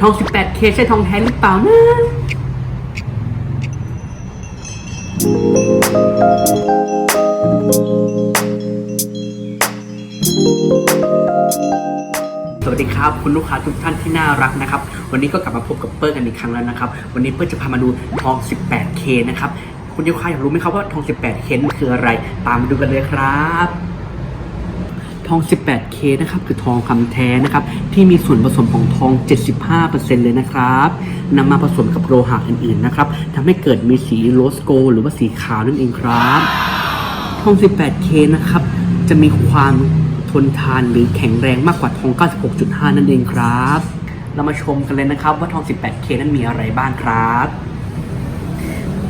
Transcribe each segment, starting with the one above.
ทอง 18K ใช่ทองแท้หรือเปล่านะสวัสดีครับ คุณลูกค้าทุกท่านที่น่ารักนะครับ วันนี้ก็กลับมาพบกับเปิ้ลกันอีกครั้งแล้วนะครับ วันนี้เปิ้ลจะพามาดูทอง 18K นะครับ คุณลูกค้าอยากรู้ไหมครับว่าทอง 18K นั้นคืออะไร ตามมาดูกันเลยครับ ทอง 18K นะครับคือทองคำแท้นะครับ ที่มีส่วนผสมของทอง 75%เลยนะครับนำมาผสมกับโลหะอื่นๆนะครับทำให้เกิดมีสีโรสโกลหรือว่าสีขาวนั่นเองครับ ทอง 18K นะครับ จะมีความทนทานหรือแข็งแรงมากกว่าทอง 96.5 นั่นเองครับ เรามาชมกันเลยนะครับ ว่าทอง 18K นั้นมีอะไรบ้างครับ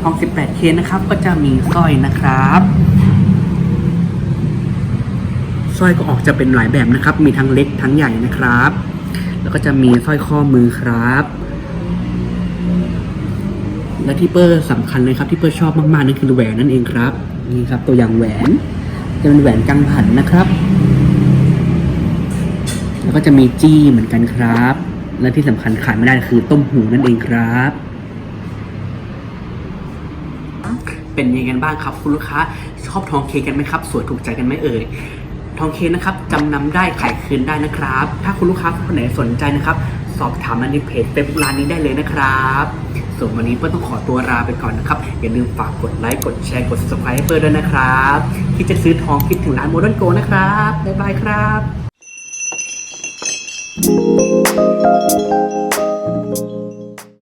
ทอง 18K นะครับก็จะมีสร้อยนะครับ สร้อยก็ออกจะเป็นหลายแบบนะครับ มีทั้งเล็กทั้งใหญ่นะครับ แล้วก็จะมีสร้อยข้อมือครับ และที่เปอร์สำคัญเลยครับที่เปอร์ชอบมากๆนั่นคือแหวนนั่นเองครับนี่ครับ ตัวอย่างแหวนจะเป็นแหวนกังหันนะครับ แล้วก็จะมีจี้เหมือนกันครับ และที่สำคัญขาดไม่ได้คือต้มหูนั่นเองครับเป็นยังไงกันบ้างครับ คุณลูกค้าชอบทองเคกันไหมครับ สวยถูกใจกันไหมเอ่ย ทองเคนะครับจำนำได้ขายคืนได้นะครับ ถ้าคุณลูกค้าคนไหนสนใจนะครับ สอบถามมาในเพจเฟซบุ๊กร้านนี้ได้เลยนะครับส่วนวันนี้เปิ้ลต้องขอตัวลาไปก่อนนะครับ อย่าลืมฝากกดไลค์กดแชร์กด subscribe ให้เปิ้ลด้วยนะครับที่จะซื้อทองคิดถึงร้านโมเดิร์นโกนะครับบ๊ายบายครับ